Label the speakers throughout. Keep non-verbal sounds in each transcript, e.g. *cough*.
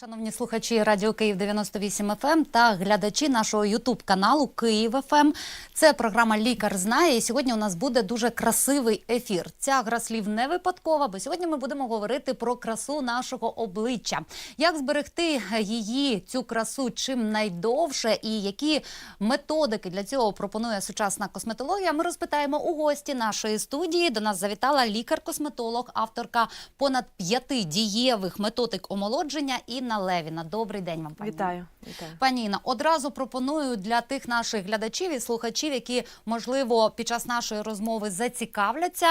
Speaker 1: Шановні слухачі Радіо Київ 98 FM ем та глядачі нашого Ютуб каналу Київ ФМ. Це програма Лікар знає. І сьогодні у нас буде дуже красивий ефір. Ця гра слів не випадкова, бо сьогодні ми будемо говорити про красу нашого обличчя. Як зберегти її, цю красу чим найдовше, і які методики для цього пропонує сучасна косметологія. Ми розпитаємо у гості нашої студії. До нас завітала лікар-косметолог, авторка понад п'яти дієвих методик омолодження Інна Левіна. Добрий день вам, пані.
Speaker 2: Вітаю, вітаю.
Speaker 1: Пані Інна, одразу пропоную для тих наших глядачів і слухачів, які можливо під час нашої розмови зацікавляться,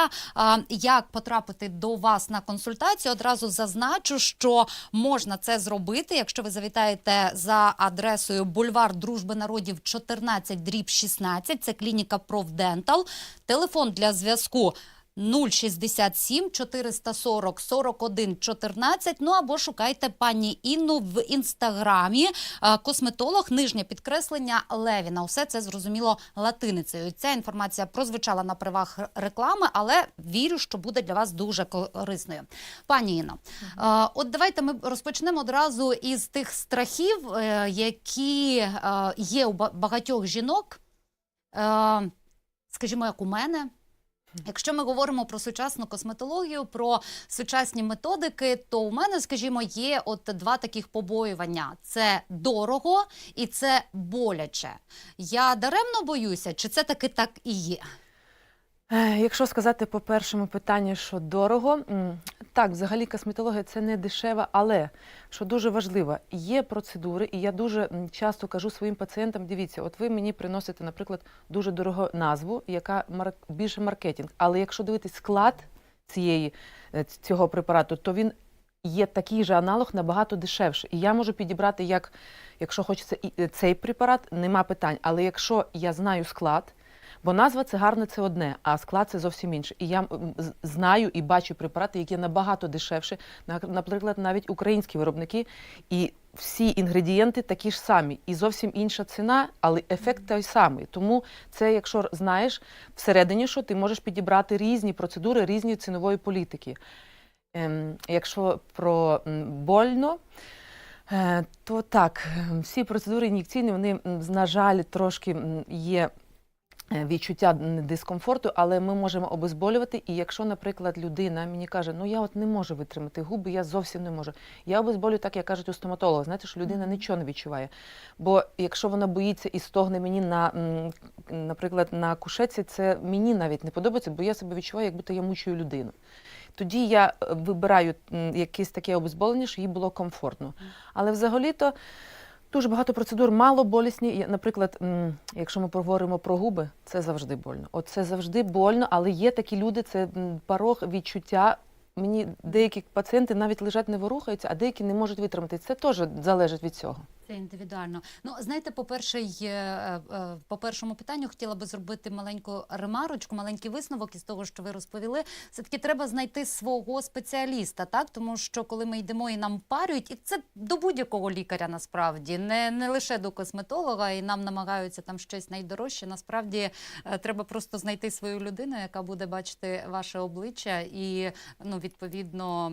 Speaker 1: як потрапити до вас на консультацію. Одразу зазначу, що можна це зробити, якщо ви завітаєте за адресою Бульвар Дружби народів 14 дріб 16. Це клініка Профдентал. Телефон для зв'язку. 067 440 41 14, ну або шукайте пані Інну в інстаграмі. Е, Косметолог, нижнє підкреслення Левіна. Усе це зрозуміло латиницею. Ця інформація прозвучала на правах реклами, але вірю, що буде для вас дуже корисною. Пані Інно, е, от давайте ми розпочнемо одразу із тих страхів, е, які є у багатьох жінок. Скажімо, як у мене, Якщо ми говоримо про сучасну косметологію, про сучасні методики, то у мене, скажімо, є от два таких побоювання: це дорого і це боляче. Я даремно боюся, чи це таки так і є?
Speaker 2: Е, Якщо сказати по першому питанню, що дорого, так, взагалі косметологія це не дешева, але що дуже важливо, є процедури, і я дуже часто кажу своїм пацієнтам: дивіться, от ви мені приносите, наприклад, дуже дорогу назву, яка більше маркетинг. Але якщо дивитись склад цієї е, цього препарату, то він є такий же аналог набагато дешевше. І я можу підібрати як, якщо хочеться і е, цей препарат, нема питань. Але якщо я знаю склад. Бо назва це гарне, це одне, а склад це зовсім інше. І я знаю і бачу препарати, які набагато дешевші, наприклад, навіть українські виробники, і всі інгредієнти такі ж самі, і зовсім інша ціна, але ефект той самий. Тому це, якщо знаєш всередині, що ти можеш підібрати різні процедури, різні цінової політики. Ем, якщо про больно. Е, То так, ем, всі процедури ін'єкційні, вони, на жаль, трошки є відчуття дискомфорту, але ми можемо обезболювати. І якщо, наприклад, людина мені каже, ну я от не можу витримати губи, я зовсім не можу. Я обезболюю так, як кажуть у стоматолога. Знаєте, що людина нічого не відчуває. Бо якщо вона боїться і стогне мені на, наприклад, на кушеці, це мені навіть не подобається, бо я себе відчуваю, як будто я мучую людину. Тоді я е, вибираю якесь таке обезболення, щоб їй було комфортно. Але взагалі-то дуже багато процедур мало болісні. Наприклад, якщо ми поговоримо про губи, це завжди больно. От це завжди больно, але є такі люди, це порог відчуття. Мені деякі пацієнти навіть лежать не ворухаються, а деякі не можуть витримати. Це теж залежить від цього.
Speaker 1: Це індивідуально. Ну знаєте, по перше, по першому питанню хотіла би зробити маленьку ремарочку, маленький висновок із того, що ви розповіли. Все таки треба знайти свого спеціаліста, так тому що коли ми йдемо і нам парюють, і це до будь-якого лікаря насправді, не, не лише до косметолога, і нам намагаються там щось найдорожче. Насправді е, треба просто знайти свою людину, яка буде бачити ваше обличчя, і ну відповідно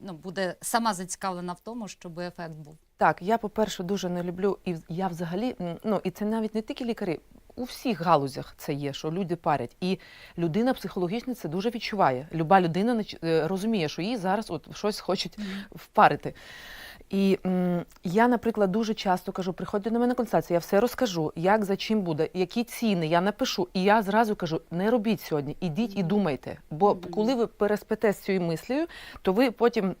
Speaker 1: ну буде сама зацікавлена в тому, щоб ефект був.
Speaker 2: Так, я, по-перше, дуже не люблю, і я взагалі, ну і це навіть не тільки лікарі. У всіх галузях це є, що люди парять. І людина психологічно це дуже відчуває. Люба людина е, розуміє, що їй зараз от щось хочуть впарити. І м, я, наприклад, дуже часто кажу: приходьте до мене на консультацію, я все розкажу, як за чим буде, які ціни, я напишу. І я зразу кажу: не робіть сьогодні, ідіть і думайте. Бо коли ви переспите з цією мислею, то ви потім.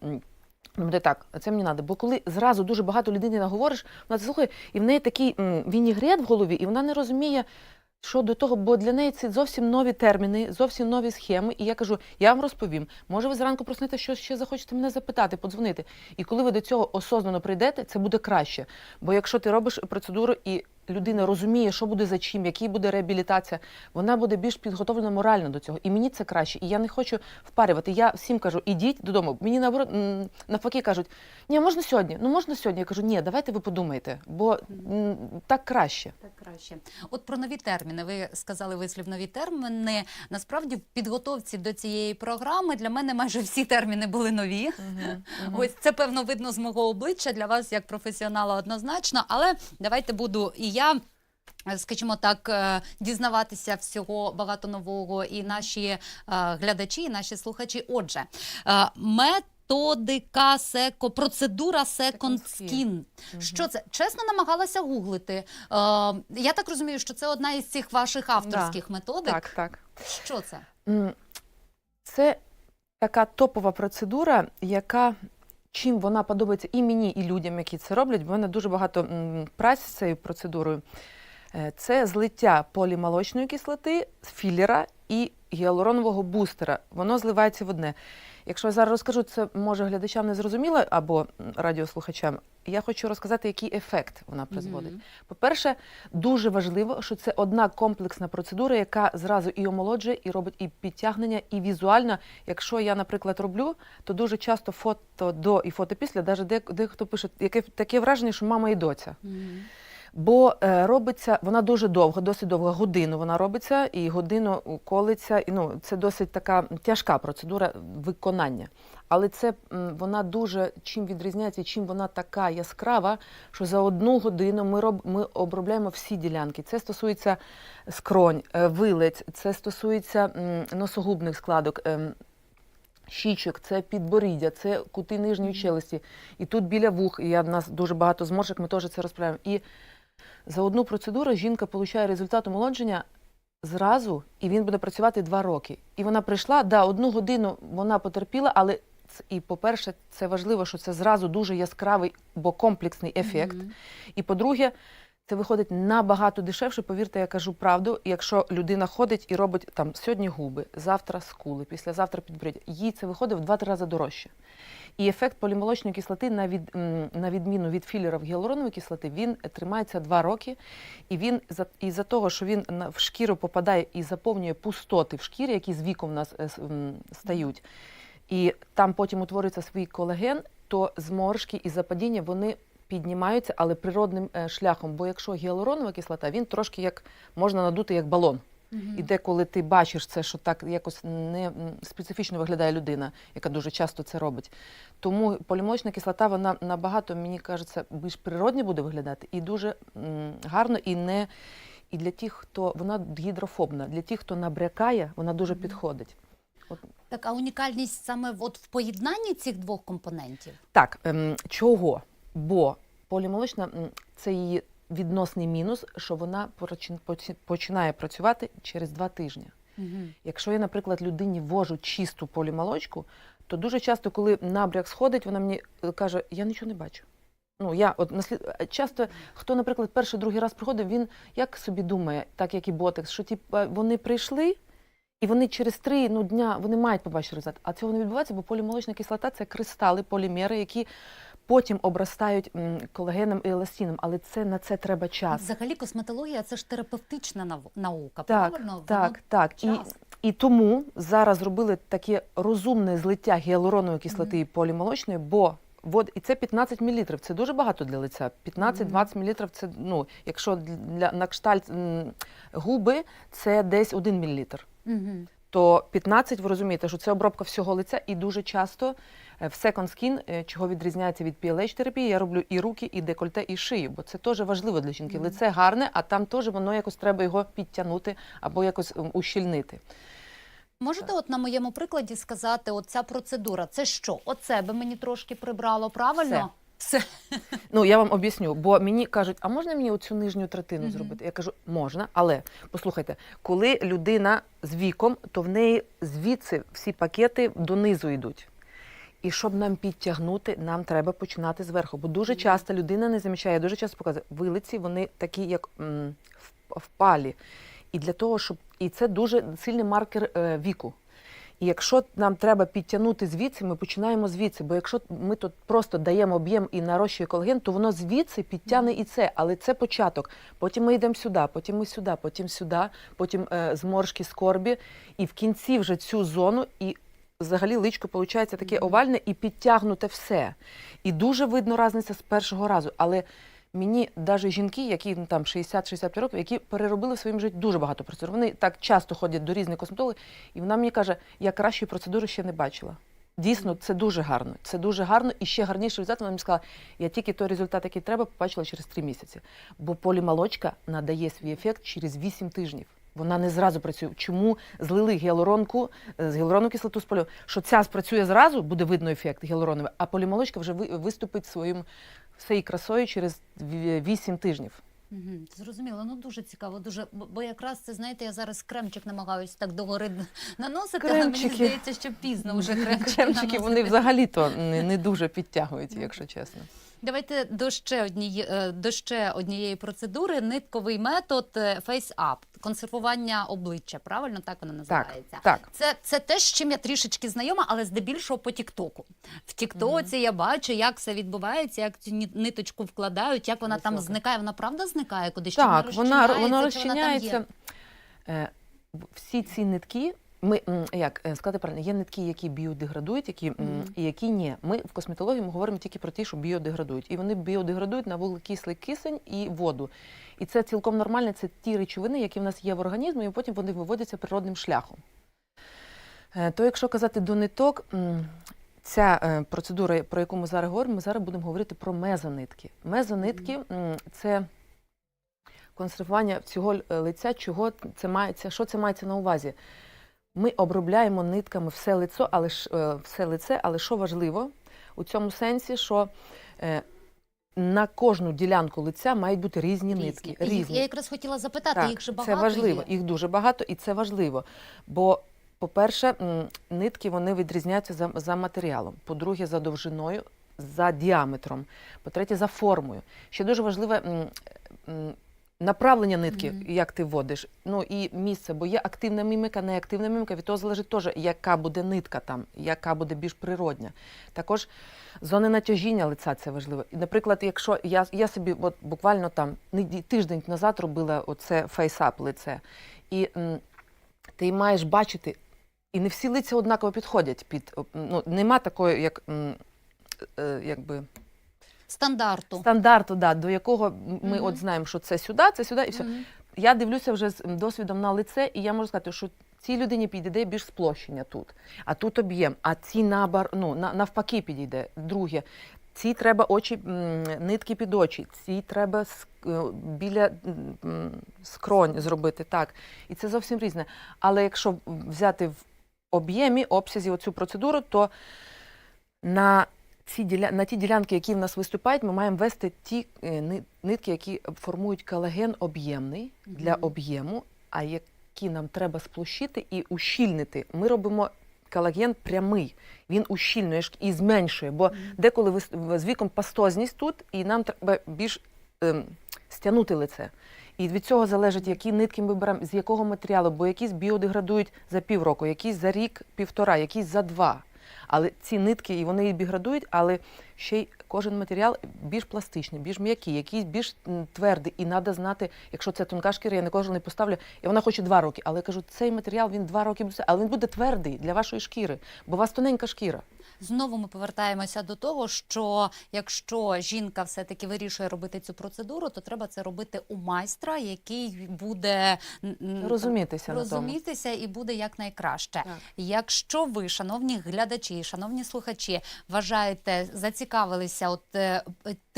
Speaker 2: Буде так, це мені треба. Бо коли зразу дуже багато людини наговориш, вона слухає, і в неї такий вінігрет в голові, і вона не розуміє, що до того, бо для неї це зовсім нові терміни, зовсім нові схеми. І я кажу, я вам розповім. Може, ви зранку проснете, що ще захочете мене запитати, подзвонити. І коли ви до цього осознано прийдете, це буде краще. Бо якщо ти робиш процедуру і людина розуміє, що буде за чим, який буде реабілітація, вона буде більш підготовлена морально до цього. І мені це краще. І я не хочу впарювати. Я всім кажу, ідіть додому. Мені наоборот, навпаки кажуть, ні, можна сьогодні. Ну можна сьогодні. Я кажу, ні, давайте ви подумайте, бо так краще.
Speaker 1: Так краще. От про нові терміни. Ви сказали вислів нові терміни. Насправді, в підготовці до цієї програми для мене майже всі терміни були нові. Ось це певно видно з мого обличчя для вас як професіонала однозначно. Але давайте буду і я. Е, Скажімо так, е, дізнаватися всього багато нового, і наші е, глядачі, і наші слухачі. Отже, методика секо, процедура.
Speaker 2: Skin.
Speaker 1: Що це? Чесно намагалася гуглити. Я так розумію, що це одна із цих ваших авторських методик.
Speaker 2: Так, так.
Speaker 1: Що це?
Speaker 2: Це така топова процедура, яка чим вона подобається і мені, і людям, які це роблять. бо в мене дуже багато праці з цією процедурою. Е, Це злиття полімолочної кислоти, філера і гіалуронового бустера. Воно зливається в одне. Якщо я зараз розкажу, це може глядачам не зрозуміло або радіослухачам. Я хочу розказати, який ефект вона призводить.
Speaker 1: Мгм.
Speaker 2: По-перше, дуже важливо, що це одна комплексна процедура, яка зразу і омолоджує, і робить і підтягнення, і візуально. Якщо я, наприклад, роблю, то дуже часто фото до і фото після, навіть де, дехто пише, яке таке враження, що мама і доця.
Speaker 1: Мгм.
Speaker 2: Бо е, робиться вона дуже довго, досить довго, годину вона робиться, і годину колиться. І ну це досить така тяжка процедура виконання. Але це м, вона дуже чим відрізняється, чим вона така яскрава, що за одну годину ми роб, ми обробляємо всі ділянки. Це стосується скронь, е, вилиць, це стосується м, носогубних складок. ем, Щічок, це підборіддя, це кути нижньої челюсті. І тут біля вух, і я, в нас дуже багато зморшок, ми теж це розправляємо. І за одну процедуру жінка отримує результат омолодження зразу, і він буде працювати два роки. І вона прийшла, да, одну годину вона потерпіла, але і, по-перше, це важливо, що це зразу дуже яскравий, бо комплексний ефект.
Speaker 1: Мгм.
Speaker 2: І по-друге, це виходить набагато дешевше. Повірте, я кажу правду. Якщо людина ходить і робить там сьогодні губи, завтра скули, післязавтра підборіддя, їй це виходить в два-три рази дорожче. І ефект полімолочної кислоти, на, від, на відміну від філерів гіалуронової кислоти, він тримається два роки. І він за із-за того, що він в шкіру попадає і заповнює пустоти в шкірі, які з віком в нас е, стають. І там потім утворюється свій колаген, то зморшки і западіння вони піднімаються, але природним е, шляхом. Бо якщо гіалуронова кислота, він трошки як можна надути як балон.
Speaker 1: Мгм.
Speaker 2: І деколи ти бачиш це, що так якось не специфічно виглядає людина, яка дуже часто це робить. Тому полімолочна кислота, вона набагато, мені кажеться, більш природні буде виглядати і дуже гарно, і не і для тих, хто вона гідрофобна, для тих, хто набрякає, вона дуже
Speaker 1: Мгм.
Speaker 2: підходить. От
Speaker 1: Так, а унікальність саме от в поєднанні цих двох компонентів?
Speaker 2: Так, ем, чого? Бо полімолочна це її відносний мінус, що вона починає працювати через два тижні.
Speaker 1: Мгм.
Speaker 2: Якщо я, наприклад, людині ввожу чисту полімолочку, то дуже часто, коли набряк сходить, вона мені е, каже, я нічого не бачу. Ну, я от наслід... е, часто, хто, наприклад, перший другий раз приходив, він як собі думає, так як і ботекс, що типа вони прийшли, і вони через три ну, дня вони мають побачити результат. А цього не відбувається, бо полімолочна кислота це кристали, полімери, які потім обростають колагеном і еластином. Але це на це треба час.
Speaker 1: Взагалі косметологія це ж терапевтична наука,
Speaker 2: Так,
Speaker 1: правильно?
Speaker 2: Так, так. І,
Speaker 1: час.
Speaker 2: і тому зараз зробили таке розумне злиття гіалуронової кислоти і полімолочної, бо вод, і це 15 мл. Це дуже багато для лиця. 15-20 мл це, ну, якщо для на кштальт губи, це десь 1 мл.
Speaker 1: Мгм.
Speaker 2: То 15, ви розумієте, що це обробка всього лиця, і дуже часто в Second Skin, е, чого відрізняється від PLH-терапії, я роблю і руки, і декольте, і шию, бо це теж важливо для жінки. Лице гарне, а там теж воно якось треба його підтягнути або якось ущільнити.
Speaker 1: Можете от на моєму прикладі сказати, от ця процедура, це що? Оце би мені трошки прибрало, правильно? Все.
Speaker 2: Ну я вам об'ясню, бо мені кажуть, а можна мені оцю нижню третину
Speaker 1: Мгм.
Speaker 2: зробити? Я кажу, можна, але послухайте, коли людина з віком, то в неї звідси всі пакети донизу йдуть. І щоб нам підтягнути, нам треба починати зверху. Бо дуже часто людина не замічає, дуже часто показує, вилиці вони такі, як м, впалі. І для того, щоб і це дуже сильний маркер е, віку. І якщо нам треба підтягнути звідси, ми починаємо звідси. Бо якщо ми тут просто даємо об'єм і нарощує колаген, то воно звідси підтягне і це. Але це початок. Потім ми йдемо сюди, потім ми сюди, потім сюди, потім е, зморшки, скорбі. І в кінці вже цю зону і. Взагалі личко виходить таке овальне і підтягнуте все. І дуже видно різниця з першого разу. Але мені навіть жінки, які ну, там 60-65 років, які переробили в своєму житті дуже багато процедур. Вони так часто ходять до різних косметологів, і вона мені каже, я кращої процедури ще не бачила. Дійсно, це дуже гарно. Це дуже гарно і ще гарніше результат. Вона мені сказала, я тільки той результат, який треба, побачила через три місяці. Бо полімолочка надає свій ефект через 8 тижнів. Вона не зразу працює. Чому злили гіалуронку, е, з гіалуронну кислоту з полю? Що ця спрацює зразу, буде видно ефект гіалуроновий, а полімолочка вже ви- виступить своїм всією красою через 8 тижнів.
Speaker 1: Мгм, Зрозуміло, ну дуже цікаво, дуже бо якраз це знаєте, я зараз кремчик намагаюся так догори наносити, але мені здається, що пізно вже кремчики наносити.
Speaker 2: вони взагалі-то не, не дуже підтягують, якщо чесно.
Speaker 1: Давайте до ще однієї е, до ще однієї процедури. Нитковий метод Face Up, консервування обличчя. Правильно так воно називається.
Speaker 2: так.
Speaker 1: Це, це те, з чим я трішечки знайома, але здебільшого по Тіктоку. В Тіктоці я бачу, як все відбувається, як цю ниточку вкладають, як вона там
Speaker 2: Високо.
Speaker 1: зникає. Вона правда зникає кудись?
Speaker 2: Так, вона, вона
Speaker 1: чи вона там є?
Speaker 2: Е, Всі ці нитки. Ми як е, сказати правильно, є нитки, які біодеградують, які і які ні. Ми в косметології ми говоримо тільки про ті, що біодеградують. І вони біодеградують на вуглекислий кисень і воду. І це цілком нормально. Це ті речовини, які в нас є в організмі, і потім вони виводяться природним шляхом. Е, То, якщо казати до ниток, ця е, процедура, про яку ми зараз говоримо, ми зараз будемо говорити про мезонитки. Мезонитки це консервування цього е, лиця, чого це мається, що це мається на увазі. Ми обробляємо нитками все лицо, але е, все лице, але що важливо у цьому сенсі, що е, на кожну ділянку лиця мають бути різні, нитки. Різні.
Speaker 1: Я якраз хотіла запитати, їх же багато
Speaker 2: Це важливо,
Speaker 1: є.
Speaker 2: їх дуже багато, і це важливо. Бо, по-перше, нитки вони відрізняються за, за матеріалом. По-друге, за довжиною, за діаметром. По-третє, за формою. Ще дуже важливе направлення нитки,
Speaker 1: Мгм.
Speaker 2: як ти вводиш. Ну і місце, бо є активна міміка, неактивна міміка. Від того залежить теж, яка буде нитка там, яка буде більш природня. Також зони натяжіння лиця це важливо. І, наприклад, якщо я, я собі от буквально там тиждень назад робила оце фейсап лице, і м, ти маєш бачити, і не всі лиця однаково підходять під ну, нема такої, як м, е, якби
Speaker 1: Стандарту.
Speaker 2: стандарту, да, до якого ми
Speaker 1: Мгм.
Speaker 2: от знаємо, що це сюди, це сюди, і все.
Speaker 1: Мгм.
Speaker 2: Я дивлюся вже з досвідом на лице, і я можу сказати, що цій людині підійде більш сплощення тут, а тут об'єм, а цій набар, ну, навпаки підійде. Друге, цій треба очі, нитки під очі, цій треба е, біля скронь зробити так. І це зовсім різне. Але якщо взяти в об'ємі, обсязі оцю процедуру, то на ці діля... на ті ділянки, які в нас виступають, ми маємо вести ті е, нитки, які формують колаген об'ємний для об'єму, а які нам треба сплощити і ущільнити. Ми робимо колаген прямий, він ущільнює і зменшує, бо деколи з віком пастозність тут, і нам треба більш ем, стягнути лице. І від цього залежить, які нитки ми беремо, з якого матеріалу, бо якісь біодеградують за півроку, якісь за рік, півтора, якісь за два. Але ці нитки і вони біградують, але ще й кожен матеріал більш пластичний, більш м'який, якийсь більш твердий. І треба знати, якщо це тонка шкіра, я не кожен не поставлю, і вона хоче два роки. Але я кажу, цей матеріал він два роки буде, але він буде твердий для вашої шкіри, бо у вас тоненька шкіра.
Speaker 1: Знову ми повертаємося до того, що якщо жінка все-таки вирішує робити цю процедуру, то треба це робити у майстра, який буде м,
Speaker 2: Розумітися на тому.
Speaker 1: і буде якнайкраще.
Speaker 2: Так.
Speaker 1: Якщо ви, шановні глядачі, шановні слухачі, вважаєте, зацікавилися от е,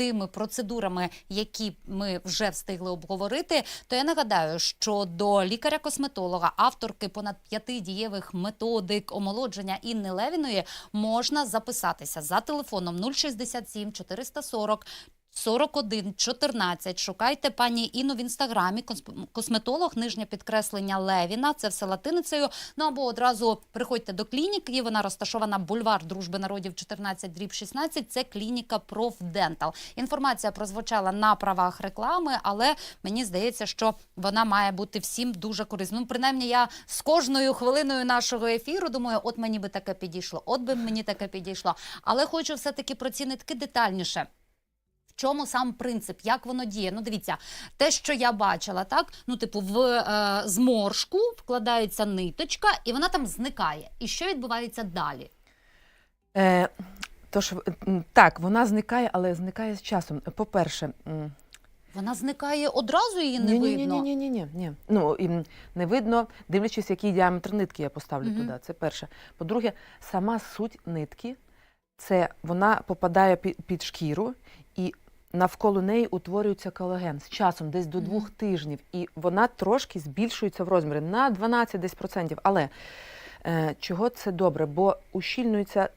Speaker 1: тими процедурами, які ми вже встигли обговорити, то я нагадаю, що до лікаря-косметолога, авторки понад п'яти дієвих методик омолодження Інни Левіної можна записатися за телефоном 067 440 41 14. Шукайте пані Інну в інстаграмі. Косметолог, нижнє підкреслення Левіна. Це все латиницею. Ну або одразу приходьте до клініки. Вона розташована бульвар Дружби народів 14 дріб 16. Це клініка Профдентал. Інформація прозвучала на правах реклами, але мені здається, що вона має бути всім дуже корисною. Ну, принаймні, я з кожною хвилиною нашого ефіру думаю, от мені би таке підійшло, от би мені таке підійшло. Але хочу все таки про ці нитки детальніше. Чому сам принцип, як воно діє? Ну, дивіться, те, що я бачила, так ну, типу, в е, зморшку вкладається ниточка, і вона там зникає. І що відбувається далі?
Speaker 2: Е, тож, так, вона зникає, але зникає з часом. По-перше,
Speaker 1: Вона зникає одразу, її не видно.
Speaker 2: Ні, ні, ні, ні. Ну і не видно, дивлячись, який діаметр нитки я поставлю
Speaker 1: Мгм.
Speaker 2: туди. Це перше. По-друге, сама суть нитки це вона попадає під шкіру і. Навколо неї утворюється колаген з часом, десь до двох тижнів, і вона трошки збільшується в розмірі на 12 десь процентів. Але е, чого це добре? Бо ущільнюється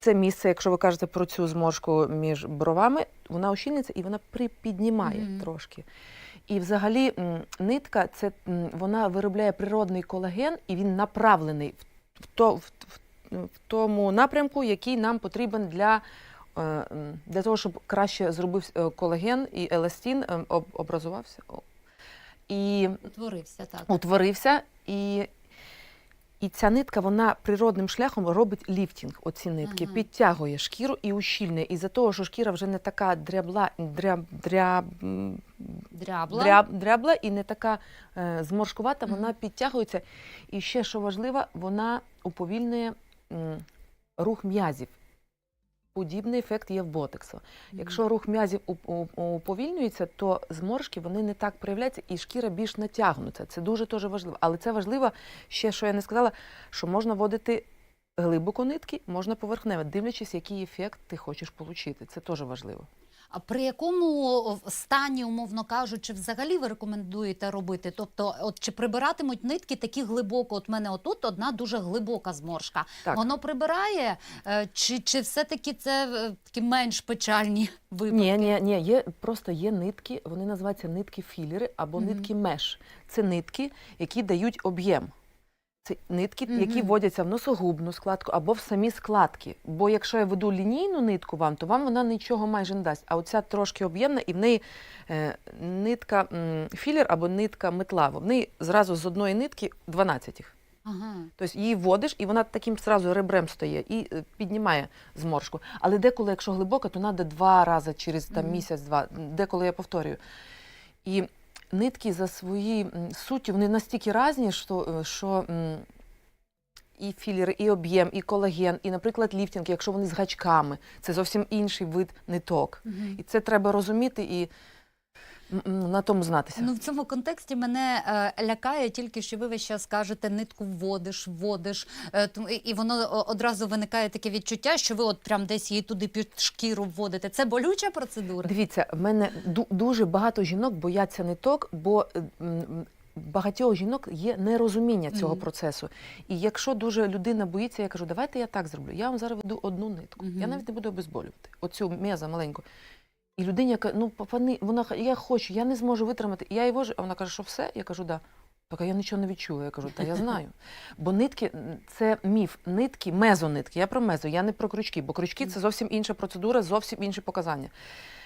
Speaker 2: це місце, якщо ви кажете про цю зморшку між бровами, вона ущільнюється і вона припіднімає
Speaker 1: Мгм.
Speaker 2: трошки. І взагалі нитка це вона виробляє природний колаген, і він направлений в, то, в, в, в тому напрямку, який нам потрібен для, для того, щоб краще зробив е, колаген і еластин е, образувався. І
Speaker 1: Утворився так.
Speaker 2: утворився. І, і ця нитка, вона природним шляхом робить ліфтінг. Оці нитки,
Speaker 1: Ага.
Speaker 2: підтягує шкіру і ущільнює. І за того, що шкіра вже не така дрябла, дряб, дряб,
Speaker 1: Дрябла.
Speaker 2: дряб, дрябла і не така е, зморшкувата, вона підтягується. І ще, що важливо, вона уповільнює м, рух м'язів. Подібний ефект є в ботексу. Якщо рух м'язів уповільнюється, то зморшки вони не так проявляються, і шкіра більш натягнута. Це дуже дуже важливо. Але це важливо ще, що я не сказала, що можна вводити глибоко нитки, можна поверхнево, дивлячись, який ефект ти хочеш отримати. Це теж важливо.
Speaker 1: А при якому стані, умовно кажучи, взагалі ви рекомендуєте робити? Тобто, от чи прибиратимуть нитки такі глибоко? От мене отут одна дуже глибока зморшка.
Speaker 2: Так.
Speaker 1: Воно прибирає, е, чи, чи все-таки це е, такі менш печальні *laughs* випадки?
Speaker 2: Ні, ні, ні, є просто є нитки, вони називаються нитки філери або
Speaker 1: Мгм.
Speaker 2: нитки меш. Це нитки, які дають об'єм. Це нитки, які
Speaker 1: Мгм.
Speaker 2: вводяться в носогубну складку або в самі складки. Бо якщо я веду лінійну нитку вам, то вам вона нічого майже не дасть. А оця трошки об'ємна, і в неї е, нитка м, філер або нитка метла. В неї зразу з одної нитки 12 їх.
Speaker 1: Ага.
Speaker 2: Тобто її вводиш, і вона таким зразу ребрем стає і е, піднімає зморшку. Але деколи, якщо глибока, то треба два рази через там, місяць-два. Деколи я повторюю. І нитки за свої суті суттю, вони настільки різні, що, що і філери, і об'єм, і колаген, і, наприклад, ліфтинг, якщо вони з гачками, це зовсім інший вид ниток.
Speaker 1: Угу.
Speaker 2: І це треба розуміти і на тому знатися.
Speaker 1: Ну в цьому контексті мене е, лякає тільки, що ви весь час кажете, нитку вводиш, вводиш, е, і- воно одразу виникає таке відчуття, що ви от прям десь її туди під шкіру вводите. Це болюча процедура?
Speaker 2: Дивіться, в мене ду- дуже багато жінок бояться ниток, бо е, багатьох жінок є нерозуміння цього
Speaker 1: Мгм.
Speaker 2: процесу. І якщо дуже людина боїться, я кажу, давайте я так зроблю. Я вам зараз веду одну нитку. Я навіть не буду обезболювати. Оцю меза маленьку. І людині каже, ну пани, вона я хочу, я не зможу витримати. І я її вожу, а вона каже, що все? Я кажу, да. Так, а я нічого не відчула. Я кажу, та я знаю. *laughs* Бо нитки це міф. Нитки, мезонитки. Я про мезо, я не про крючки, бо крючки це зовсім інша процедура, зовсім інші показання.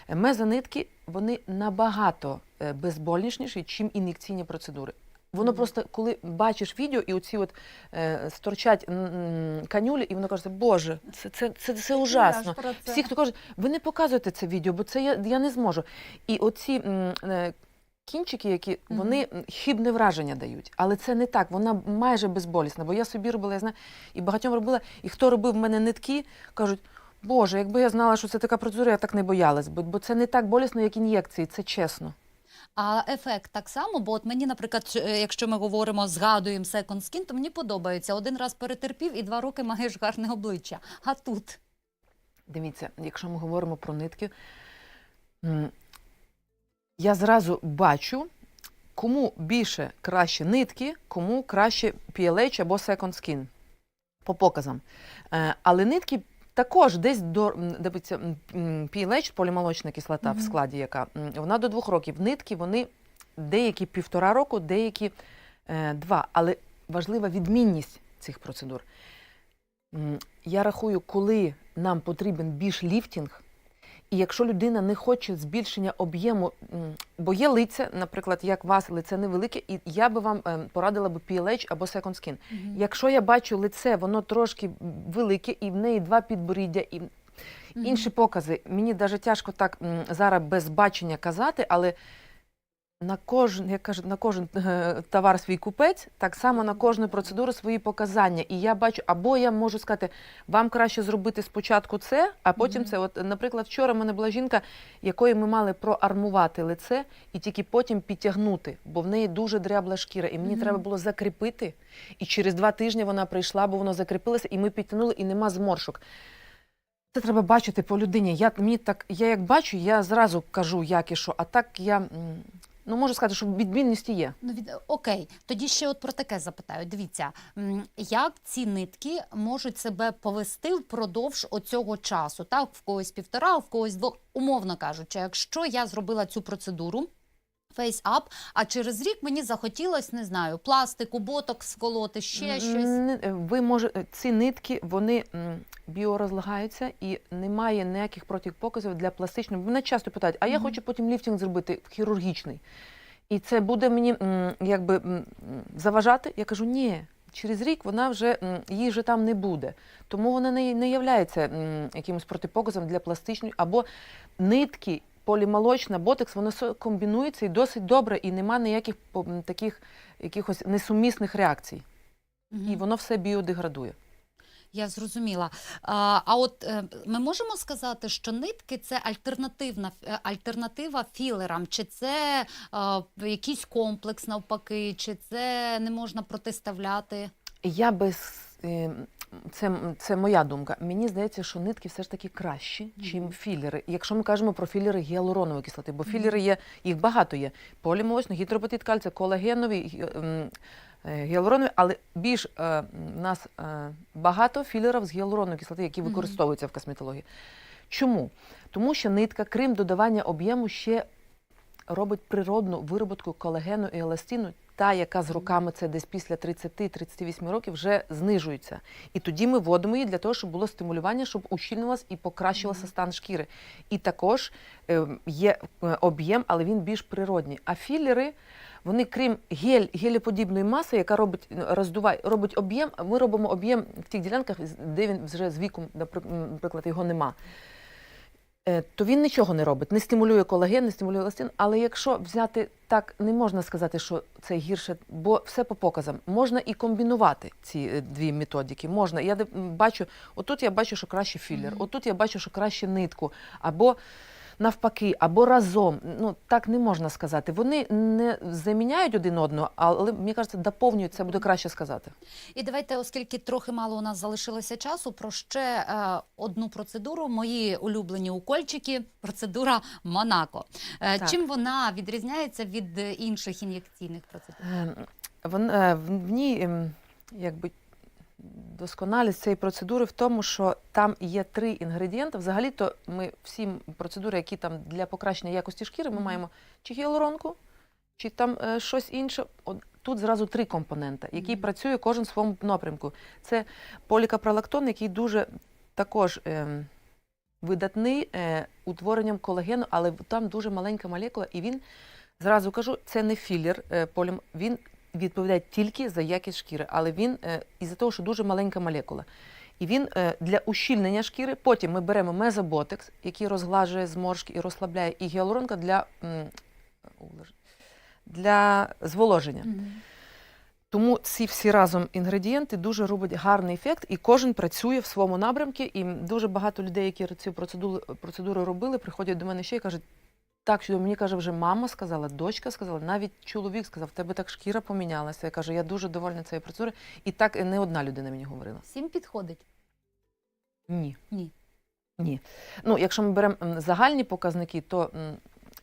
Speaker 2: Мезонитки вони набагато е, безбольніші, ніж ін'єкційні процедури. Воно просто, коли бачиш відео, і оці от е, сторчать м, м, канюлі, і воно каже, Боже, це, це, це, це ужасно. Всі, хто каже, ви не показуєте це відео, бо це я, я не зможу. І оці м, е, кінчики, які вони хибне враження дають. Але це не так, вона майже безболісна. Бо я собі робила, я знаю, і багатьом робила. І хто робив в мене нитки, кажуть, Боже, якби я знала, що це така процедура, я так не боялась би, бо це не так болісно, як ін'єкції, це чесно.
Speaker 1: А ефект так само, бо от мені, наприклад, е, якщо ми говоримо, згадуємо Second Skin, то мені подобається. Один раз перетерпів і два роки маєш гарне обличчя. А тут
Speaker 2: Дивіться, якщо ми говоримо про нитки, я зразу бачу, кому більше краще нитки, кому краще PLH або Second Skin по показам. Е, Але нитки Також десь до дивіться, PLH, полімолочна кислота в складі, яка вона до двох років. Нитки вони деякі півтора року, деякі е, два. Але важлива відмінність цих процедур. Я рахую, коли нам потрібен більш ліфтінг, і якщо людина не хоче збільшення об'єму, бо є лиця, наприклад, як вас лице невелике, і я би вам е, порадила би PLH або Second Skin.
Speaker 1: Мгм.
Speaker 2: Якщо я бачу лице, воно трошки велике, і в неї два підборіддя, і
Speaker 1: Мгм.
Speaker 2: інші покази. Мені навіть тяжко так зараз без бачення казати, але на кожен, як кажуть, на кожен е, товар свій купець, так само на кожну процедуру свої показання. І я бачу, або я можу сказати, вам краще зробити спочатку це, а потім
Speaker 1: Мгм.
Speaker 2: це. От, наприклад, вчора в мене була жінка, якої ми мали проармувати лице і тільки потім підтягнути, бо в неї дуже дрябла шкіра, і мені
Speaker 1: Мгм.
Speaker 2: треба було закріпити. І через два тижні вона прийшла, бо воно закріпилося, і ми підтягнули, і нема зморшок. Це треба бачити по людині. Я, мені так, я як бачу, я зразу кажу, як і що. А так я ну, можу сказати, що відмінності є.
Speaker 1: Ну, від... Окей, тоді ще от про таке запитаю. Дивіться, як ці нитки можуть себе повести впродовж оцього часу? Так, в когось півтора, в когось двох, умовно кажучи, якщо я зробила цю процедуру. Фейс-ап, а через рік мені захотілось, не знаю, пластику, боток сколоти, ще щось.
Speaker 2: Ви може ці нитки вони м, біорозлагаються і немає ніяких протипоказів для пластичного. Мене часто питають, а я
Speaker 1: Мгм.
Speaker 2: хочу потім ліфтинг зробити хірургічний. І це буде мені м, якби м, заважати. Я кажу, ні. Через рік вона вже м, її вже там не буде. Тому вона не, не являється м, якимось протипоказом для пластичної або нитки. Полімолочна, ботекс, воно комбінується і досить добре, і нема ніяких таких якихось несумісних реакцій
Speaker 1: Мгм.
Speaker 2: і воно все біодеградує.
Speaker 1: Я зрозуміла. А, а от е, ми можемо сказати, що нитки це альтернативна е, альтернатива філерам, чи це е, якийсь комплекс навпаки, чи це не можна протиставляти?
Speaker 2: Я без е, це, це моя думка. Мені здається, що нитки все ж таки кращі, чим
Speaker 1: Мгм.
Speaker 2: філери. Якщо ми кажемо про філери гіалуронової кислоти, бо філери є, їх багато є. Полімолочний, гідропатит кальцію, колагенові, е, гіалуронові, але більш е, у нас е, багато філерів з гіалуронової кислоти, які використовуються в косметології. Чому? Тому що нитка, крім додавання об'єму, ще робить природну вироботку колагену і еластину, та, яка з роками, це десь після 30-38 років, вже знижується. І тоді ми вводимо її для того, щоб було стимулювання, щоб ущільнилась і покращилася стан шкіри. І також е, є е, об'єм, але він більш природній. А філери. Вони, крім гель, гелеподібної маси, яка робить е, роздуває, робить об'єм, ми робимо об'єм в тих ділянках, де він вже з віком, наприк- наприклад, його нема. Е, То він нічого не робить, не стимулює колаген, не стимулює еластин. Але якщо взяти так, не можна сказати, що це гірше, бо все по показам. Можна і комбінувати ці е, дві методики. Можна. Я бачу, отут я бачу, що краще філер, отут я бачу, що краще нитку, або навпаки, або разом. Ну так не можна сказати. Вони не заміняють один одного, але мені кажеться, доповнюють це буде краще сказати.
Speaker 1: І давайте, оскільки трохи мало у нас залишилося часу, про ще е, одну процедуру. Мої улюблені укольчики, процедура Монако. Е, чим вона відрізняється від е, інших ін'єкційних процедур?
Speaker 2: Ем, Вон, е, в ній ем, якби досконалість цієї процедури в тому, що там є три інгредієнти. Взагалі-то ми всі процедури, які там для покращення якості шкіри, ми маємо чи гіалуронку, чи там е, щось інше. Тут зразу три компоненти, які працює кожен в своєму напрямку. Це полікапролактон, який дуже також ем, видатний е, утворенням колагену, але там дуже маленька молекула, і він зразу кажу, це не філер е, полім. Він відповідає тільки за якість шкіри, але він е, із-за того, що дуже маленька молекула. І він е, для ущільнення шкіри. Потім ми беремо мезоботекс, який розглажує зморшки і розслабляє, і гіалуронка для, для зволоження. Тому ці всі разом інгредієнти дуже роблять гарний ефект, і кожен працює в своєму напрямку. І дуже багато людей, які цю процедуру, процедуру робили, приходять до мене ще і кажуть, так, що мені каже, вже мама сказала, дочка сказала, навіть чоловік сказав, в тебе так шкіра помінялася. Я кажу, я дуже довольна цією процедурою. І так не одна людина мені говорила.
Speaker 1: Всім підходить.
Speaker 2: Ні.
Speaker 1: Ні.
Speaker 2: Ні. Ну, якщо ми беремо м, загальні показники, то м,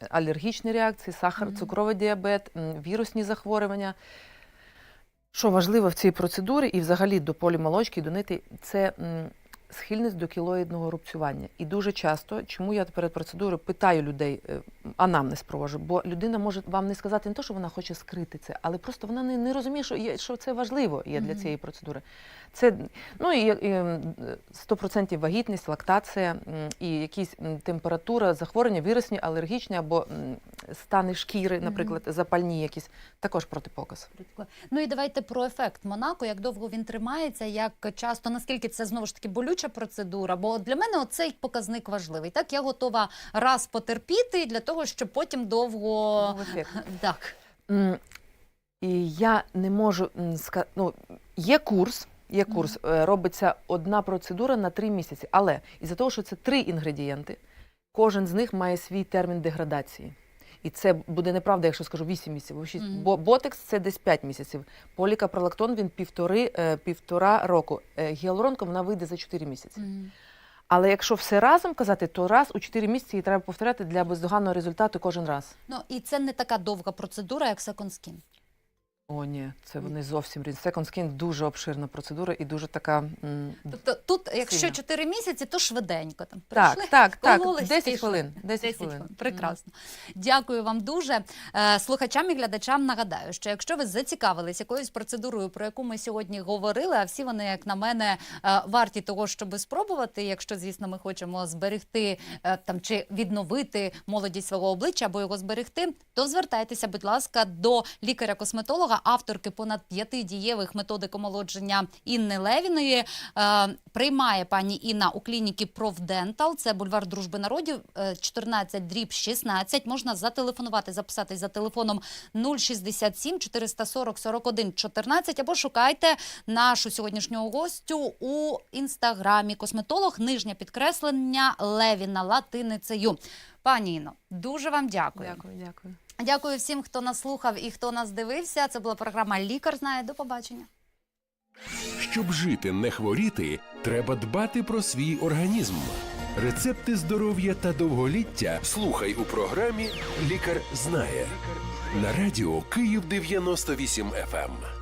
Speaker 2: алергічні реакції, сахар,
Speaker 1: Мгм.
Speaker 2: цукровий діабет, м, вірусні захворювання. Що важливо в цій процедурі і взагалі до полімолочки, і до нити, це м, схильність до кілоїдного рубцювання. І дуже часто, чому я перед процедурою питаю людей, е, анамнез провожу, бо людина може вам не сказати не те, що вона хоче скрити це, але просто вона не, не розуміє, що, є, що це важливо є для цієї процедури. Це ну і, і м, 100% вагітність, лактація і якісь температура, захворювання, вірусні, алергічні або стани шкіри, наприклад, запальні якісь, також протипоказ.
Speaker 1: Ну і давайте про ефект Монако, як довго він тримається, як часто, наскільки це знову ж таки болюча процедура. Бо для мене оцей показник важливий. Так, я готова раз потерпіти для того, щоб потім довго *laughs* так.
Speaker 2: І я не можу ну, є курс. Є курс, е, робиться одна процедура на три місяці. Але із-за того, що це три інгредієнти, кожен з них має свій термін деградації. І це буде неправда, якщо скажу 8 місяців. або. Бо ботекс це десь 5 місяців. Полікапролактон він півтори, е, півтора року. Е, Гіалуронка вона вийде за 4 місяці. Але якщо все разом казати, то раз у 4 місяці її треба повторяти для бездоганного результату кожен раз.
Speaker 1: Ну і це не така довга процедура, як Second Skin.
Speaker 2: О, ні, це вони зовсім різні. Second Skin дуже обширна процедура і дуже така. м,
Speaker 1: Тобто тут, якщо. 4 місяці, то швиденько там
Speaker 2: Так,
Speaker 1: прийшли,
Speaker 2: так, так.
Speaker 1: вкололись,
Speaker 2: 10
Speaker 1: пішли.
Speaker 2: хвилин. 10,
Speaker 1: 10
Speaker 2: хвилин.
Speaker 1: хвилин. Прекрасно. Дякую вам дуже. Е, Слухачам і глядачам нагадаю, що якщо ви зацікавились якоюсь процедурою, про яку ми сьогодні говорили, а всі вони, як на мене, е, варті того, щоб спробувати. Якщо, звісно, ми хочемо зберегти е, там чи відновити молодість свого обличчя або його зберегти, то звертайтеся, будь ласка, до лікаря-косметолога, авторки понад п'яти дієвих методик омолодження Інни Левіної. Е, Приймає пані Інна у клініки Профдентал. Це бульвар Дружби народів, е, 14 дріб 16. Можна зателефонувати, записатись за телефоном 067 440 41 14 або шукайте нашу сьогоднішнього гостю у інстаграмі косметолог, нижнє підкреслення Левіна латиницею. Пані Інно, дуже вам дякую.
Speaker 2: Дякую, дякую.
Speaker 1: Дякую всім, хто нас слухав і хто нас дивився. Це була програма Лікар знає. До побачення.
Speaker 3: Щоб жити, не хворіти, треба дбати про свій організм. Рецепти здоров'я та довголіття слухай у програмі Лікар знає на радіо Київ 98 FM.